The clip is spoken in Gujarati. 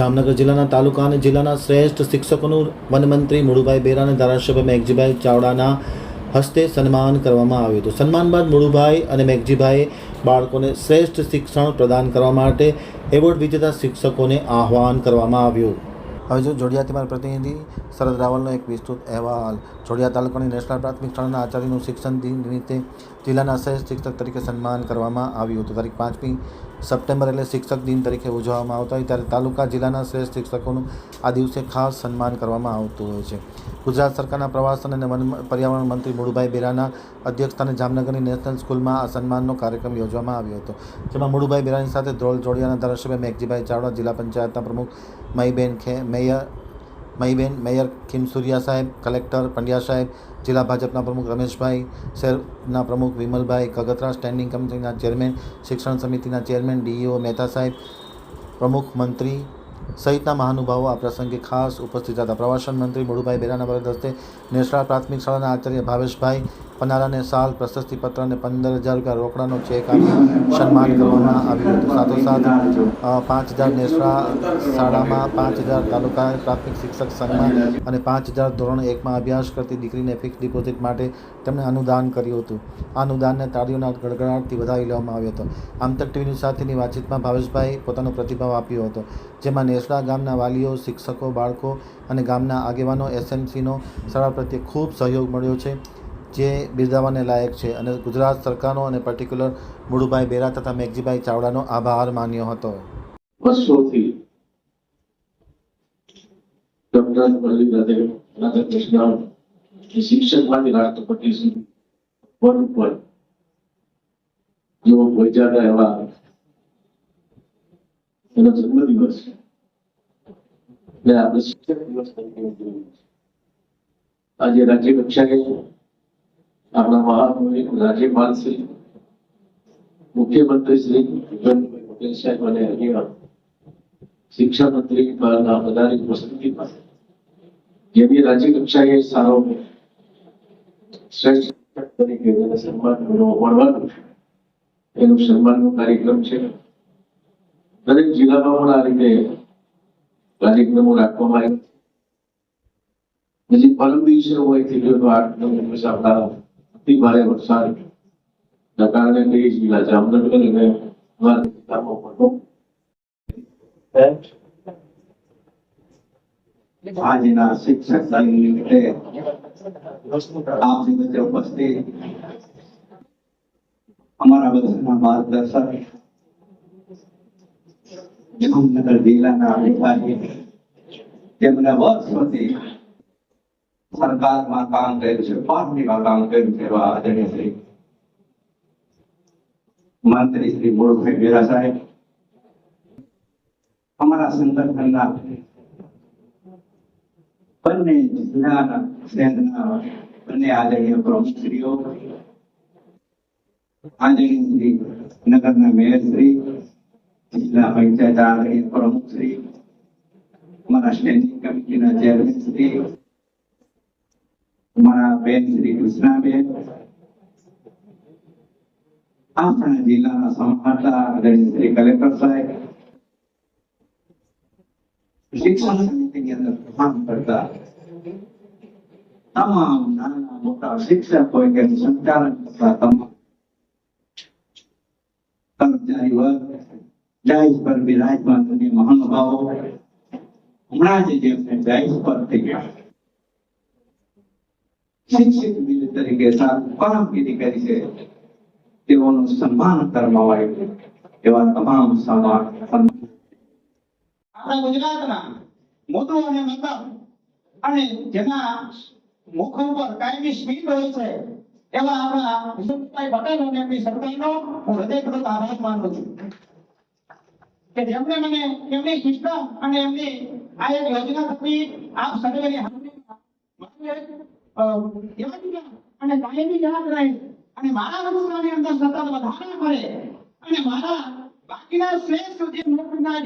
જામનગર જિલ્લાના તાલુકા અને જિલ્લાના શ્રેષ્ઠ શિક્ષકોનું વનમંત્રી મુળુભાઈ બેરા અને ધારાસભ્ય મેઘજીભાઈ ચાવડાના હસ્તે સન્માન કરવામાં આવ્યું હતું. સન્માન બાદ મુળુભાઈ અને મેઘજીભાઈએ બાળકોને શ્રેષ્ઠ શિક્ષણ પ્રદાન કરવા માટે એવોર્ડ વિજેતા શિક્ષકોને આહ્વાન કરવામાં આવ્યું. હવે જો જોડિયાથી મારા પ્રતિનિધિ શરદ રાવલનો એક વિસ્તૃત અહેવાલ. જોડિયા તાલુકાની નેશનલ પ્રાથમિક શાળાના આચાર્યનું શિક્ષણ દિન નિમિત્તે જિલ્લાના શ્રેષ્ઠ શિક્ષક તરીકે સન્માન કરવામાં આવ્યું હતું. તારીખ પાંચમી સપ્ટેમ્બર એટલે શિક્ષક દિન તરીકે ઉજવવામાં આવતા હોય ત્યારે તાલુકા જિલ્લાના શ્રેષ્ઠ શિક્ષકોનું આ દિવસે ખાસ સન્માન કરવામાં આવતું હોય છે. ગુજરાત સરકારના પ્રવાસન અને વન પર્યાવરણ મંત્રી મુળુભાઈ બેરાના અધ્યક્ષસ્થાને જામનગરની નેશનલ સ્કૂલમાં આ સન્માનનો કાર્યક્રમ યોજવામાં આવ્યો હતો. જેમાં મુળુભાઈ બેરાની સાથે ધ્રોલ જોડિયાના ધારાસભ્ય મેઘજીભાઈ ચાવડા, જિલ્લા પંચાયતના પ્રમુખ મહીબેન ખે, મેયર મહીબેન, મેયર ખીમસુરિયા સાહેબ, કલેક્ટર પંડ્યા સાહેબ, જિલ્લા ભાજપના પ્રમુખ રમેશભાઈ, શહેરના પ્રમુખ વિમલભાઈ કગતરા સ્ટેન્ડિંગ કમિટીના ચેરમેન, શિક્ષણ સમિતિના ચેરમેન, ડીઈઓ મહેતા સાહેબ, પ્રમુખ મંત્રી સહિતના મહાનુભાવો આ પ્રસંગે ખાસ ઉપસ્થિત હતા. પ્રવાસન મંત્રી મુળુભાઈ બેરાના વરદ હસ્તે નેશનલ પ્રાથમિક શાળાના આચાર્ય ભાવેશભાઈ પનારાને સાલ પ્રશસ્તિપત્ર અને પંદર હજાર રૂપિયા રોકડાનો ચેક આપી સન્માન કરવામાં આવ્યું હતું. સાથોસાથ પાંચ હજાર નેસરા શાળામાં પાંચ હજાર તાલુકા પ્રાથમિક શિક્ષક સંઘમાં અને પાંચ હજાર ધોરણ એકમાં અભ્યાસ કરતી દીકરીને ફિક્સ ડિપોઝિટ માટે તેમણે અનુદાન કર્યું હતું. આ અનુદાનને તાળીઓના ગડગડાટથી વધારી લેવામાં આવ્યો હતો. આમતક ટીવીની સાથેની વાતચીતમાં ભાવેશભાઈ પોતાનો પ્રતિભાવ આપ્યો હતો, જેમાં નેસડા ગામના વાલીઓ, શિક્ષકો, બાળકો અને ગામના આગેવાનો, એસએમસીનો શાળા પ્રત્યે ખૂબ સહયોગ મળ્યો છે. જે બિરદાવાને લાયક છે અને ગુજરાત સરકારનો અને પર્ટિક્યુલર મુળુભાઈ બેરા તથા મેઘજીભાઈ ચાવડાનો આભાર માન્યો હતો. આજે રાજ્ય કક્ષાએ આપણા મહાનુભાઈ રાજીવ શ્રી મુખ્યમંત્રી શ્રી ભૂપેન્દ્રભાઈ પટેલ સાહેબ અને અન્ય શિક્ષણ મંત્રી દ્વારા બધાની ઉપસ્થિતિમાં જેની રાજ્ય સારો શ્રેષ્ઠ તરીકે સન્માન મળવાનું છે. એનું કાર્યક્રમ છે. દરેક જિલ્લામાં પણ આ રીતે કાર્યક્રમો રાખવામાં આવ્યા હજી પરમ દિવસે હોયથી આઠ નવ દિવસ આપણા અતિ ભારે વરસાદ. ના કારણે તે જિલ્લા જામનગર અને અમારા જિલ્લામાં પણ આજના શિક્ષક દિન નિમિત્તે આપની વચ્ચે ઉપસ્થિત અમારા બધાના માર્ગદર્શક જામનગર જિલ્લાના અધિકારી જેમણે વર્ષોથી સરકારમાં કામ કર્યું છે, પાર્ટીમાં કામ કર્યું છે એવા આદરણીય શ્રી મંત્રી શ્રી મુળભાઈ વેરા સાહેબ. અમારા સંગઠનના બંને જિલ્લાના શહેરના બંને આદરણીય પ્રમુખશ્રીઓ, આદરણીય શ્રી નગરના મેયરશ્રી જિલ્લા પંચાયત આદરણીય પ્રમુખશ્રી, અમારા સ્ટેન્ડિંગ કમિટીના ચેરમેન શ્રી અમારા બેન શ્રી કૃષ્ણાબેન, આપણા જિલ્લાના સંભાળતા શ્રી કલેક્ટર સાહેબ, શિક્ષણ સમિતિની અંદર કામ કરતા તમામ નાના મોટા શિક્ષકો કે સંચાલન કરતા તમામ કર્મચારી વર્ગ ડાયસ પર બિરાજમાન મહાનુભાવો, હમણાં જ જેમને ડાયસ પર થઈ ગયા. શિક્ષિત બિલ તરીકે કામગીરી કરી છે. તેઓનું સન્માન કરવામાં આવ્યું એવા તમામ સમાજ આપણા ગુજરાતના મોટું અને મતલબ અને જેના મુખ ઉપર કાયમી સ્મિત હોય છે, એવા આપણા વિષ્ણુભાઈ પટેલ અને એમની સરકારનો હું હૃદયપૂર્વક આભાર માનું છું. કે જેમણે મને એમની સિસ્ટમ અને એમની આ એક યોજના થકી આપ સર્વેની હાજરીમાં યાદગાર અને કાયમી યાદ રહે. અને મારા રમૂકની અંદર સતત વધારા કરે. અને મારા બાકીના શ્રેષ્ઠ જે નોકરીના